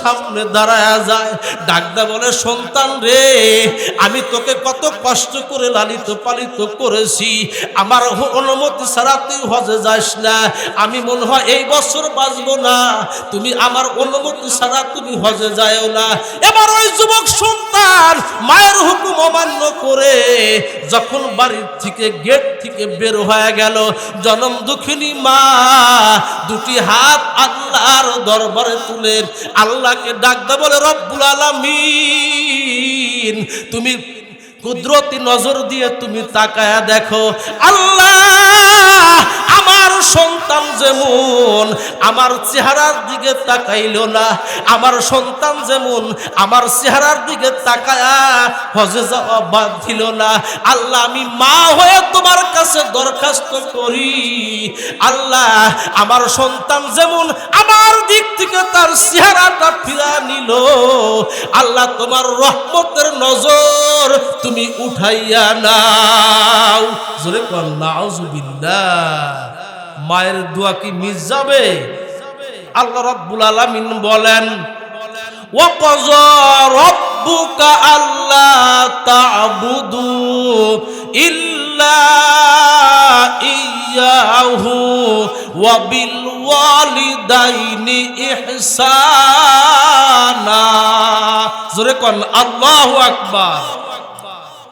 সামনে দাঁড়ায় যায়। ডাকদা বলে, সন্তান রে, আমি তোকে কত কষ্ট করে লালিত পালিত করেছি। আমার অনুমতি ছাড়া তুই হজে যাস না। আমি মনে হয় এই বছর বাঁচবো না। তুমি আমার অনুমতি ছাড়া তুমি হজে যাও না। এবার ওই যুবক সন্তান মায়ের হুকুম অমান্য করে যখন বাড়ির থেকে গেট থেকে বের হয়ে গেল, জনম দুঃখিনী মা, দুটি হাত আল্লাহর দরবারে তুলে আল্লাহকে ডাকতে বলে রব্বুল আলামিন তুমি কুদরতি নজর দিয়ে তুমি তাকায়া দেখো আল্লাহ আমার সন্তান যেমন আমার চেহারার দিকে তাকাইল না, আমার সন্তান যেমন আমার চেহারার দিকে তাকায়া হজে যাওয়া বাদ দিল না। আল্লাহ, আমি মা হয়ে তোমার কাছে দরখাস্ত করি। আল্লাহ, আমার সন্তান যেমন আমার দিক থেকে তার চেহারাটা ফিরা নিল। আল্লাহ, তোমার রহমতের নজর তুমি উঠাইয়া নাও। জোরে কর নাউজুবিল্লাহ। মায়ের দোয়া কি মিস যাবে? আল্লাহ রব্বুল আলামিন বলেন, ওয়াকজ রব্বুকা আল্লাহ তা'বুদু ইল্লা ইয়াহু ওয়া বিল ওয়ালিদাইনি ইহসানা। জোরে কোন, আল্লাহু আকবার।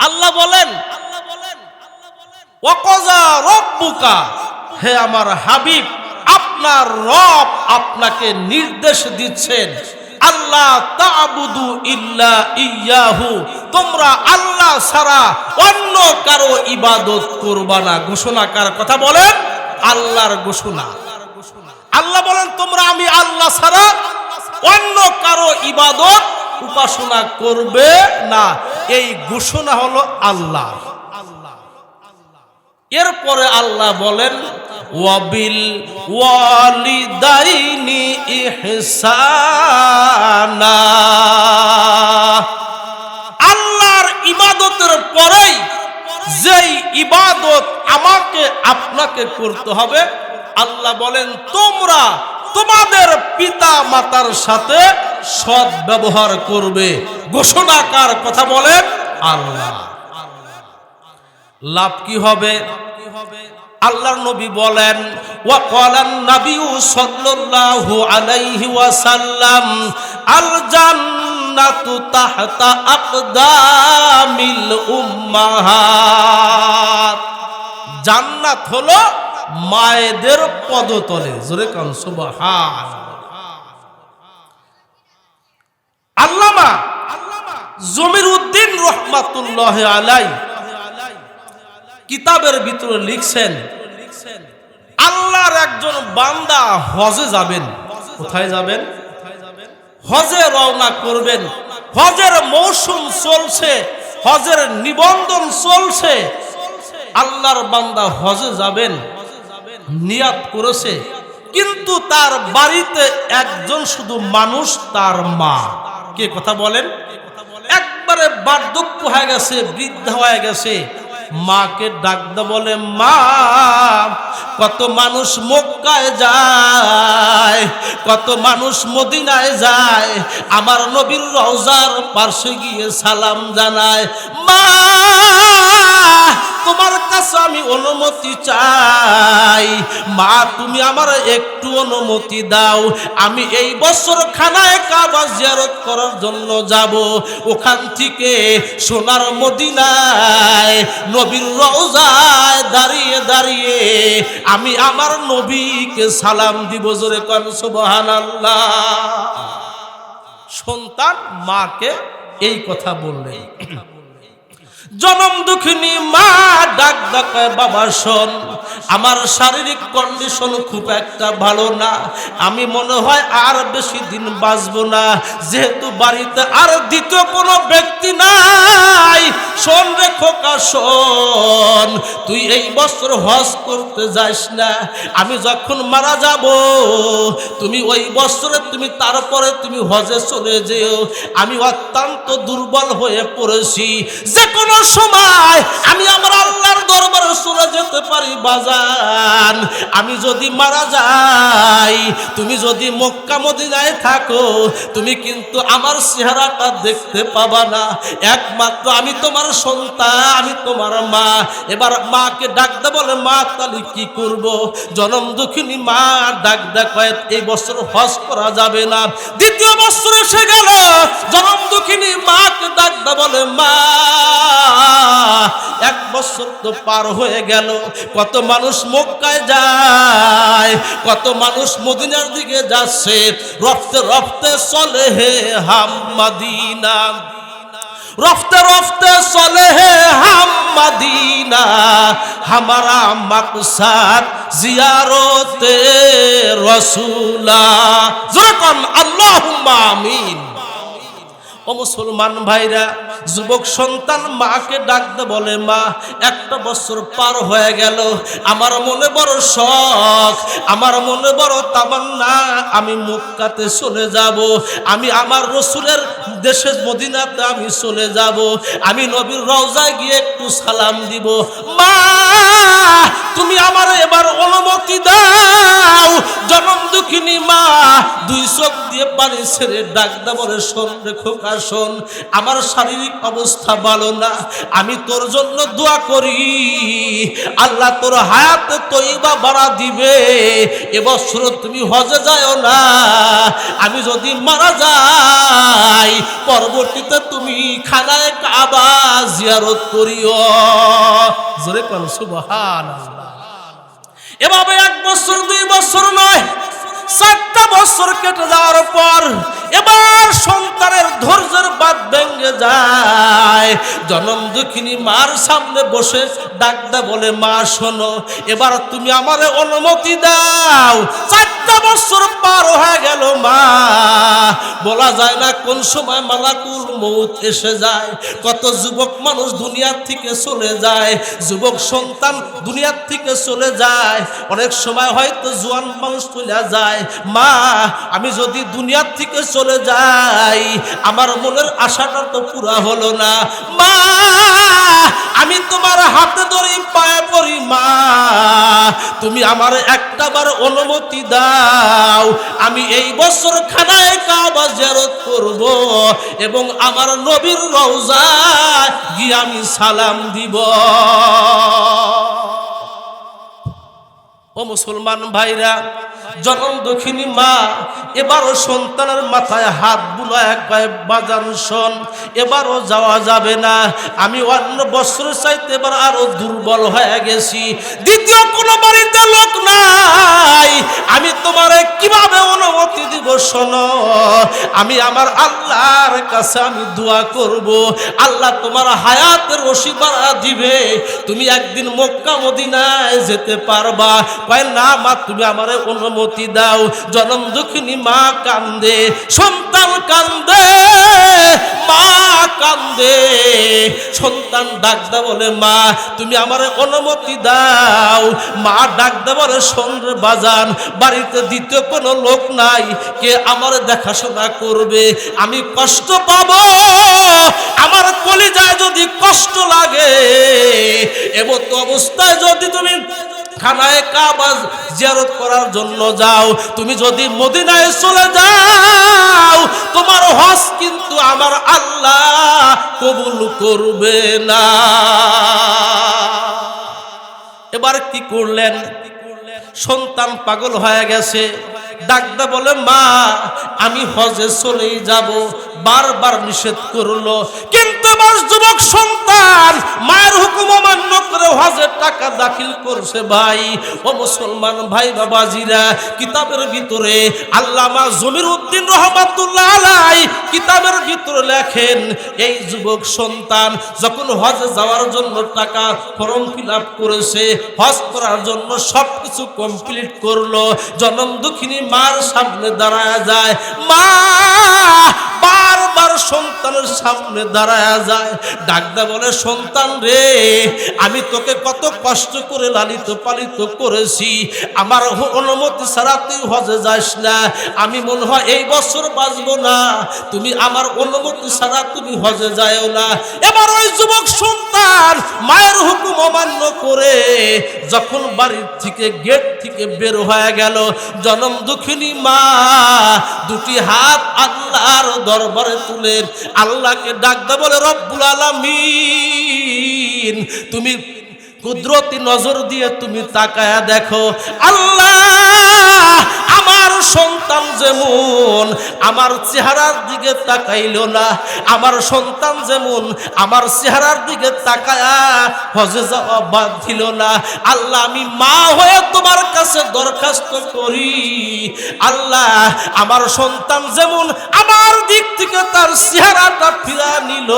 আল্লাহ বলেন আল্লাহ বলেন, ওয়াকজ রব্বুকা হে আমার হাবিব, আপনার রব আপনাকে নির্দেশ দিচ্ছেন। আল্লাহ তাবুদু ইল্লা ইয়াহু, তোমরা আল্লাহ ছাড়া অন্য কারও ইবাদত করবা না। ঘোষণা কার কথা বলেন? আল্লাহর ঘোষণা। আল্লাহ বলেন, তোমরা আমি আল্লাহ ছাড়া অন্য কারও ইবাদত উপাসনা করবে না। এই ঘোষণা হলো আল্লাহ। এরপরে আল্লাহ বলেন, ওয়াবিল ওয়ালিদাইনি ইহসানা। আল্লাহর ইবাদতের পরেই যেই ইবাদত আমাকে, আপনাকে করতে হবে, আল্লাহ বলেন, তোমরা তোমাদের পিতা মাতার সাথে সৎ ব্যবহার করবে। ঘোষণাকার কথা বলেন আল্লাহ। লাভ কি হবে? আল্লাহর নবী বলেন, ওয়া ক্বালান নাবিয়্যু সাল্লাল্লাহু আলাইহি ওয়াসাল্লাম, আল জান্নাতু তাহতা আকদামিল উম্মাহাত। জান্নাত হলো মায়েদের পদতলে। জোরে কান সুবহান আল্লামা জমির উদ্দিন রহমাতুল্লাহ আলাই কিতাবের ভিতরে লিখছেন, আল্লাহর একজন বান্দা হজে যাবেন। কোথায় যাবেন? হজে রওনা করবেন। হজের মৌসুম চলছে, হজের নিবন্ধন চলছে। আল্লাহর বান্দা হজে যাবেন, নিয়াত করেছে। কিন্তু তার বাড়িতে একজন শুধু মানুষ, তার মা। কে কথা বলেন? একবারে বার্ধক্য হয়ে গেছে, বৃদ্ধা হয়ে গেছে। মাকে ডাকতে বলে, মা, কত মানুষ মক্কায় যায়, কত মানুষ মদিনায় যায়, আমার নবীর রওজার পার্শ্বে গিয়ে সালাম জানায়, মা তোমার কাছে আমি অনুমতি চাই। মা, তুমি আমার একটু অনুমতি দাও। আমি এই বছর খানায় কাবা জিয়ারত করার জন্য যাব। ওখান থেকে সোনার মদিনায় নবীর রওজায় দাঁড়িয়ে দাঁড়িয়ে আমি আমার নবীকে সালাম দিব জোরে কন, সুবহানাল্লাহ। সন্তান মাকে এই কথা বললেন। জনম দুঃখিনী মা, ডাক ডাকায় বাবা শোন। আমার শারীরিক কন্ডিশন খুব একটা ভালো না। আমি মনে হয় আর বেশি দিন বাঁচবো না। যেহেতু বাড়িতে আর দ্বিতীয় কোনো ব্যক্তি নাই। শোন রে খোকা, শোন। তুই এই বছর হজ করতে যাস না। আমি যখন মারা যাব, তুমি ওই বছরে তুমি তারপরে তুমি হজে চলে যেও। আমি অত্যন্ত দুর্বল হয়ে পড়েছি। যে কোনো সময় আমি আমার আল্লাহর দরবারে চলে যেতে পারি বাজান। আমি যদি মারা যাই, তুমি যদি মক্কা মদিনায় থাকো, তুমি কিন্তু আমার চেহারাটা দেখতে পাবা না। একমাত্র আমি তোমার সন্তান, আমি তোমার মা। এবার মাকে ডাকতে বলে, মা, তাহলে কি করব? জনম দুঃখিনী মা, ডাক দেখায় এই বছর হজ করা যাবে না। দ্বিতীয় বছর এসে গেল, জনম দুঃখিনী মাকে ডাকতে বলে, মা এক বছর তো পার হয়ে গেল। কত মানুষ মক্কায় যায়, কত মানুষ মদিনার দিকে যাচ্ছে। রফতে রফতে চলে হে হাম রফতে রফতে চলে হে হাম হামারা মাকসার জিয়ারতে রসুলা। যখন আল্লাহ আমিন। ও মুসলমান ভাইরা, যুবক সন্তান মাকে ডাকতে বলে, মা, একটা বছর পার হয়ে গেল। আমার মনে বড় শখ, আমার মনে বড় তামান্না। আমি মুক্কাতে চলে যাব। আমি আমার রসুলের দেশের মদিনাতে আমি চলে যাব। আমি নবীর রওজায় গিয়ে একটু সালাম দিব। মা, তুমি আমার এবার অনুমতি দাও। জনম দুঃখিনী মা, দুই চোখ দিয়ে পানি ছেড়ে ডাক বলে, শোন রে খোকা, শোন, আমার শারীরিক অবস্থা ভালো না। আমি তোর জন্য দোয়া করি। আল্লাহ তোর হায়াতে তৈবা বাড়া দিবে। এবছর তুমি হজে যায় না। আমি যদি মারা যাই পরবর্তীতে তুমি খানায় কাবা জিয়ারত করিও। জোরে কোন, সুবহানাল্লাহ। এভাবে এক বছর, দুই বছর নয়, চারটা বছর কেটে যাওয়ার পর এবার সন্তানের ধৈর্যের বাদ ভেঙে যায়। জনম দুঃখিনী মার সামনে বসে ডাকদা বলে, মা, শোনো, এবার তুমি আমারে অনুমতি দাও। চারটা বছর পার হয়ে গেল, মা। বলা যায় না কোন সময় মালাকুল মৌত এসে যায়, কত যুবক মানুষ দুনিয়ার থেকে চলে যায়, যুবক সন্তান দুনিয়ার থেকে চলে যায়, অনেক সময় হয়তো জোয়ান মানুষ চলে যায়, মা, আমি যদি দুনিয়ার থেকে চলে যাই, আমার মনের আশাটা তো পুরা হলো না। মা, আমি তোমার হাতে ধরি পায়ে পড়ি, মা, তুমি আমার একটাবার অনুমতি দাও, আমি এই বছর খানায় কাবা জিয়ারত করব এবং আমার নবীর রওজা গিয়ে আমি সালাম দিব। ও মুসলমান ভাইরা জনম দক্ষিণী মা, এবারও সন্তানের মাথায় হাত বুলায় কয় বাজান শোন, এবারও যাওয়া যাবে না। আমি অন্য বছর চাইতে এবার আরও দুর্বল হয়ে গেছি। দ্বিতীয় কোনো বাড়িতে লোক নাই। আমি তোমারে কীভাবে অনুমতি দিব, শোনো? আমি আমার আল্লাহর কাছে আমি দোয়া করব। আল্লাহ তোমার হায়াতের রশি বাড়া দিবে। তুমি একদিন মক্কা, মদিনায় যেতে পারবা। কয়, না মা, তুমি আমার অনুমতি দাও। জনম দুঃখিনী মা কান্দে, সন্তান কান্দে, মা কান্দে। সন্তান ডাকদা বলে, মা, তুমি আমারে অনুমতি দাও। মা ডাকদা বলে সন্ধ্যে বাজান, বাড়িতে দ্বিতীয় কোনো লোক নাই, কে আমার দেখাশোনা করবে। আমি কষ্ট পাবো। আমার কলিজায় যদি কষ্ট লাগে এবং তো অবস্থায় যদি তুমি খানায় কাবাজ জিয়ারত করার জন্য যাও। তুমি যদি মদিনায় চলে যাও, তোমার হজ কিন্তু আমার আল্লাহ কবুল করবে না। এবার কি করলেন? সন্তান পাগল হয়ে গেছে। ডাকদা বলে, মা, আমি হজে চলেই যাব। বারবার নিষেধ করল। কিন্তু আমার যুবক সন্তান, মায়ের হুকুম অমান্য করে হজের টাকা দাখিল করছে ভাই। ও মুসলমান ভাই বাবাজিরা, কিতাবের ভিতরে আল্লামা জমির উদ্দিন রহমাতুল্লাহ আলাই কিতাবের ভিতরে লেখেন, এই যুবক সন্তান যখন হজে যাওয়ার জন্য টাকা ফর্ম ফিল করেছে, হজ করার জন্য সব কিছু কমপ্লিট করল। জনম দুঃখিনী মার সামনে দাঁড়ায় যায়। মা, বারবার সন্তানের সামনে দাঁড়ায় যায়। ডাকদা বলে, সন্তান রে, আমি তোকে কত কষ্ট করে লালিত পালিত করেছি। আমার অনুমতি ছাড়া তুই হজে যাস না। আমি মনে হয় এই বছর বাঁচবো না। তুমি আমার অনুমতি ছাড়া তুমি হজে যাও না। এবার ওই যুবক সন্তান মায়ের হুকুম অমান্য করে যখন বাড়ির থেকে গেট থেকে বের হয়ে গেল, জনম দুঃখিনী মা দুটি হাত আল্লাহর দরবারে তুলে আল্লাহকে ডাকতে বলে রব্বুল আলামিন তুমি কুদরতি নজর দিয়ে তুমি তাকায়া দেখো, আল্লাহ, আমার সন্তান যেমন আমার চেহারার দিকে তাকাইল না, আমার সন্তান যেমন আমার চেহারার দিকে তাকায়া হজে যাওয়া বাদ দিল না। আল্লাহ, আমি মা হয়ে তোমার কাছে দরখাস্ত করি। আল্লাহ, আমার সন্তান যেমন আমার দিক থেকে তার চেহারাটা ফিরা নিল।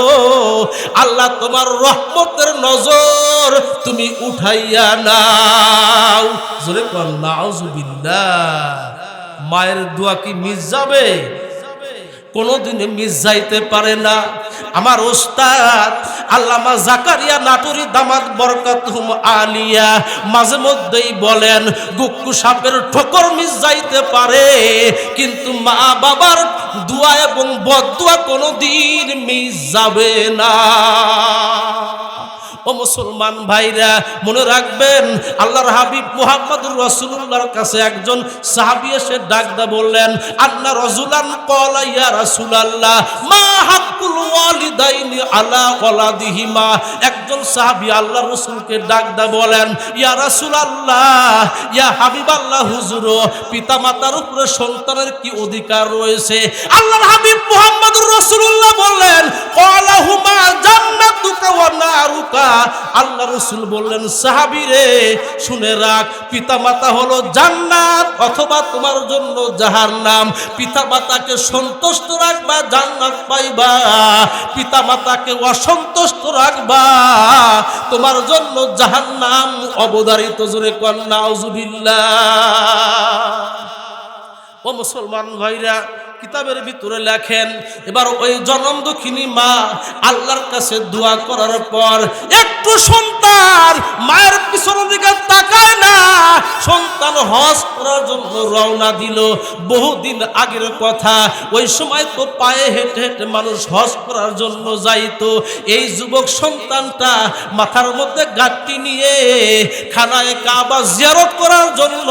আল্লাহ, তোমার রহমতের নজর তুমি উঠাইয়া নাও। জোরে মায়ের দোয়া কি মিস যাবে? কোনোদিনে মিস যাইতে পারে না। আমার ওস্তাদ, আল্লামা জাকারিয়া নাটুরি দামাত বরকাতুম আলিয়া, মাঝে মধ্যেই বলেন গুক্কু সাপের ঠোকর মিস যাইতে পারে, কিন্তু মা বাবার দোয়া এবং বদুয়া কোনোদিন মিস যাবে না। ও মুসলমান ভাইরা, মনে রাখবেন আল্লাহর হাবিব মুহাম্মদুর রাসূলুল্লাহর কাছে একজন সাহাবী এসে ডাক দা বললেন, আন্না রাজুলান ক্বালা ইয়া রাসূলুল্লাহ, মা হাক্কুল ওয়ালিদাইনি আলা ওয়ালাদিহিমা। একজন সাহাবী আল্লাহর রাসূলকে ডাকদা বলেন, ইয়া রাসূলুল্লাহ, ইয়া হাবিবাল্লাহ হুজুর, পিতামাতার উপরে সন্তানের কি অধিকার রয়েছে? আল্লাহর হাবিব মুহাম্মদুর রাসূলুল্লাহ বললেন ক্বালা হুমা জান্নাতুকা ওয়া নারুকা। আল্লাহ রসুল বললেন, সাহাবি রে, শুনে রাখ পিতা মাতা হলো জান্নাত অথবা তোমার জন্য যাহার নাম পিতা মাতাকে সন্তুষ্ট রাখবা, জান্নাত পাইবা। পিতা মাতাকে অসন্তুষ্ট রাখবা, তোমার জন্য জাহার নাম অবধারিত। জোরে কন্যা ও মুসলমান ভাইরা কিতাবের ভিতরে লেখেন, এবার ওই জনম দুঃখিনী মা আল্লাহর কাছে দোয়া করার পর একটু সন্তান মায়ের পিছনের দিকে তাকায় না। সন্তান হজ করার জন্য রওনা দিল। বহুদিন আগের কথা, ওই সময় তো পায়ে হেঁটে হেঁটে মানুষ হজ করার জন্য যাইতো। এই যুবক সন্তানটা মাথার মধ্যে গাঁটটি নিয়ে খানায় কাবা জিয়ারত করার জন্য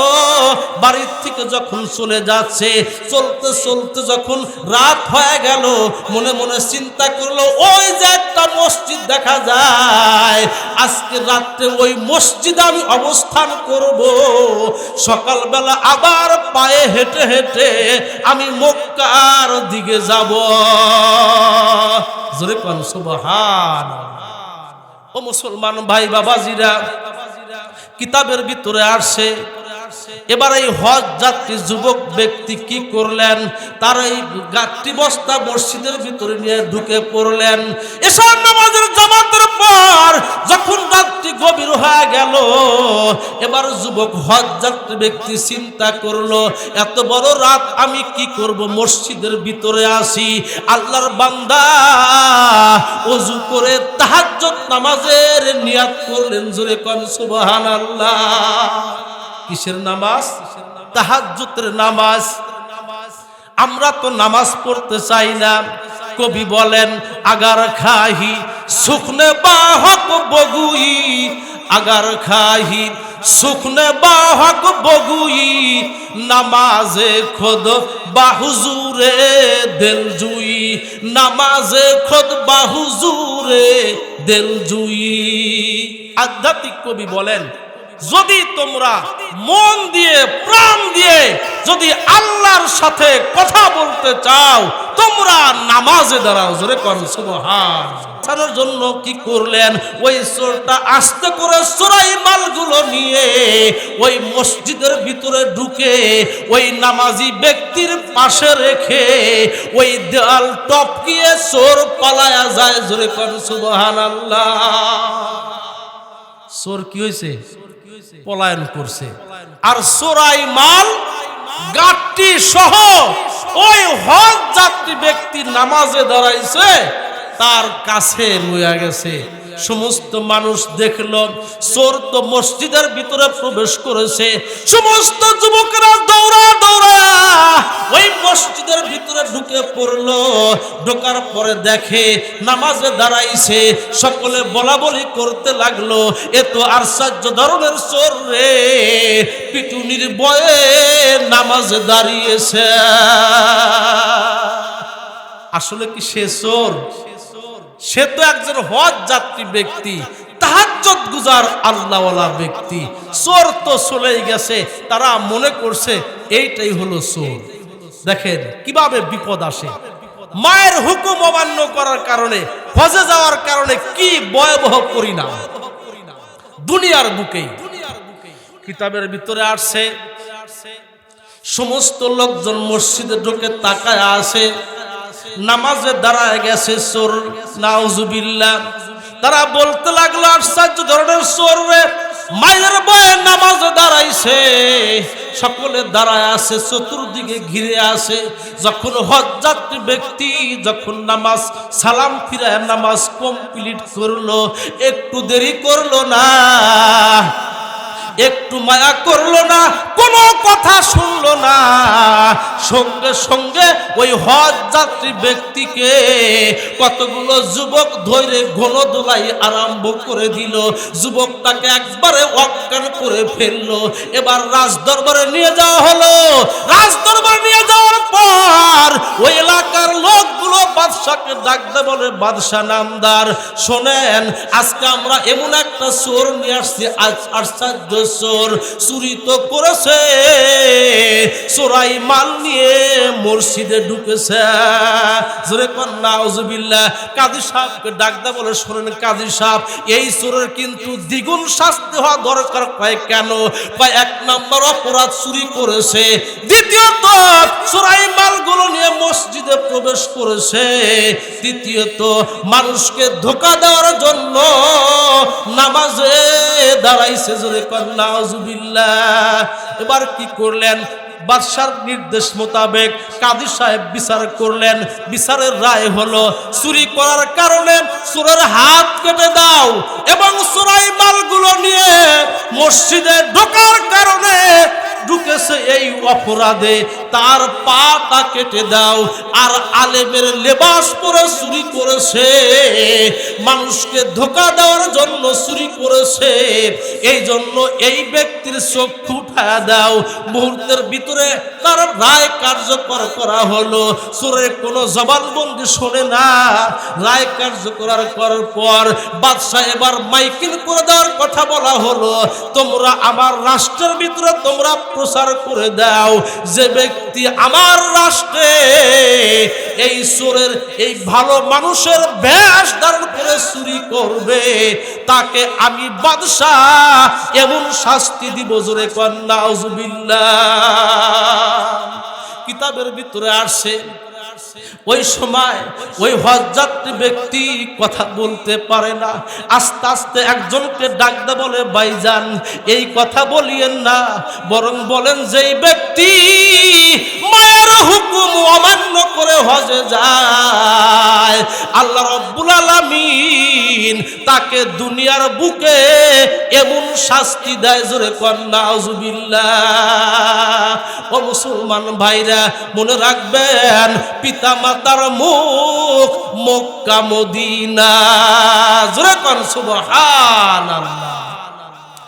বাড়ির থেকে যখন চলে যাচ্ছে, চলতে চলতে যখন রাত হয়ে গেল, মনে মনে চিন্তা করল, ওই যে একটা মসজিদ দেখা যায়, আজকে রাত্রে ওই মসজিদে আমি অবস্থান করব। সকালবেলা আবার পায়ে হেঁটে হেঁটে আমি মক্কার দিকে যাব। জোরে পান সুবহান ও মুসলমান ভাই বাবাজিরা, কিতাবের ভিতরে আসে এবার এই হজ যাত্রী যুবক ব্যক্তি কি করলেন? তার এই গাঠটি বস্তা মসজিদের ভিতরে নিয়ে ঢুকে পড়লেন। এসব নামাজের জামাতের পর যখন রাত্রি গভীর হয়ে গেল, এবার যুবক হজ যাত্রী ব্যক্তি চিন্তা করল, এত বড় রাত আমি কি করব? মসজিদের ভিতরে আসি, আল্লাহর বান্দা অজু করে তাহাজ্জুদ নামাজের নিয়াত করলেন। জোরে কন, সুবহানাল্লাহ। কিসের নামাজ? তাহাজ্জুদের নামাজ। আমরা তো নামাজ পড়তে চাই না। কবি বলেন, আগার খাহি শুকনে বাহক বগুই, আগার খাহি শুকনে বাহক বগুই, নামাজে খোদ বাহুজুরে দেল জুই, নামাজে খোদ বাহুজুরে দেল জুই। আধ্যাত্মিক কবি বলেন যদি তোমরা মন দিয়ে, প্রাণ দিয়ে যদি আল্লাহর সাথে কথা বলতে চাও, তোমরা নামাজে দাঁড়াও, জোরে কর সুবহান। বাঁচানোর জন্য কি করলেন? ওই চোরটা আস্তে করে চোরাই মালগুলো নিয়ে ওই মসজিদের ভিতরে ঢুকে ওই নামাজি ব্যক্তির পাশে রেখে ওই দেয়াল টপকিয়ে চোর পালায়া যায়, জোরে কর সুবহান আল্লাহ চোর কি হয়েছে পলায়ন করছে। আর সোরাই মাল গাঠটি সহ ওই হজ যাত্রী ব্যক্তি নামাজে দাঁড়াইছে তার কাছে লইয়া গেছে। সমস্ত মানুষ দেখল চোর তো মসজিদের ভিতরে প্রবেশ করেছে। সমস্ত যুবকরা দৌড়া দৌড়া ওই মসজিদের ভিতরে ঢুকে পড়ল। ঢোকার পরে দেখে নামাজে দাঁড়াইছে, সকলে বলা বলি করতে লাগল। এ আশ্চর্য ধরনের চোর রে, পিটুনির বয়ে নামাজে দাঁড়িয়েছে। আসলে কি সে চোর? সে তো একজন হজ যাত্রী ব্যক্তি। তাহাজ্জত গুজার আল্লাহওয়ালা ব্যক্তি। চোর তো চলেই গেছে, তারা মনে করছে এইটাই হলো চোর। দেখেন, কীভাবে বিপদ আসে। মায়ের হুকুম অমান্য করার কারণে, হজে যাওয়ার কারণে কি ভয়াবহ পরিণাম। দুনিয়ার বুকেই কিতাবের ভিতরে আসছে, সমস্ত লোকজন মসজিদে ঢুকে তাকায় আসে নামাজে দাঁড়ায় গেছে চোর, নাউজুবিল্লাহ। তারা বলতে লাগল, আশ্চর্য ধরনের সরবে মায়ের বয়ে নামাজ দাঁড়াইছে। সকলে দাঁড়ায় আছে, চতুর্দিকে ঘিরে আছে। যখন হজযাত্রী ব্যক্তি যখন নামাজ, সালাম ফিরায় নামাজ কমপ্লিট করল, একটু দেরি করল না। একটু মায়া করল না, কোনো কথা শুনলো না। সঙ্গে সঙ্গে ওই হজ যাত্রী ব্যক্তিকে কতগুলো যুবক ধরে ঘন দোলাই আরম্ভ করে দিল। যুবকটাকে একবারে অজ্ঞান করে ফেলল। এবার রাজ দরবারে নিয়ে যাওয়া হলো। রাজ দরবারে নিয়ে যাওয়ার পর ওই এলাকার লোকগুলো বাদশাকে ডাকতে বলে, বাদশাহ নামদার, শোনেন, আজকে আমরা এমন একটা চোর নিয়ে আসছি, আজ আশ্চর্য চোর চুরি তো করেছে, চোরাই মাল নিয়ে মসজিদে ঢুকেছে। জোরে কন্যা উজুবিল্লাহ কাজী সাহেবকে ডাকতে বলে, শোনেন কাজী সাহেব, এই চোরের কিন্তু দ্বিগুণ শাস্তি হওয়া দরকার। কয়, কেন? কয়, এক নম্বর অপরাধ চুরি করেছে, দ্বিতীয়ত চোরাই মালগুলো নিয়ে মসজিদে প্রবেশ করেছে, তৃতীয়ত মানুষকে ধোকা দেওয়ার জন্য নামাজে দাঁড়াইছে। জোরে কন্যা উজুবিল্লাহ এবার কি করলেন? বাদশার নির্দেশ মোতাবেক কাজী সাহেব বিচার করলেন। বিচারের রায় হলো, চুরি করার কারণে চোরের হাত কেটে দাও এবং চোরাই মালগুলো নিয়ে মসজিদে ঢোকার কারণে ঢুকেছে এই অপরাধে। তার পা পাটা কেটে দাও। আর আলেমের লেবাস পরে চুরি করেছে। মানুষকে ধোকা দেওয়ার জন্য চুরি করেছে। এই জন্য এই ব্যক্তির চক্ষু উঠায়া দাও। মুহূর্তের ভিতরে তার রায় কার্যকর করা হলো। চোরের কোনো জবানবন্দি শোনে না। রায় কার্যকর করার পর বাদশাহ এবার মাইকিং করে দেওয়ার কথা বলা হলো। তোমরা আমার রাষ্ট্রের ভিতরে তোমরা প্রচার করে দাও। যে ব্যক্তি আমার রাষ্ট্রে এই সুরের, এই ভালো মানুষের ব্যাস ধারণ করে চুরি করবে, তাকে আমি বাদশাহ এমন শাস্তি দিব। জোরে কন্যা কিতাবের ভিতরে আসছে ওই সময় ওই হজযাত্রী ব্যক্তি কথা বলতে পারে না। আস্তে আস্তে একজনকে ডাকতে বলে বাইজান এই কথা বলিয়েন না। বরং বলেন যেই ব্যক্তি মায়ের হুকুম অমান্য করে হজে যায়, আল্লাহ রব্বুল আলামিন তাকে দুনিয়ার বুকে এমন শাস্তি দেয় জোরে কন্যা ও মুসলমান ভাইরা, মনে রাখবেন পিতা মাতার মুখ মক্কা মদিনা। জোরে কর সুবহানাল্লাহ।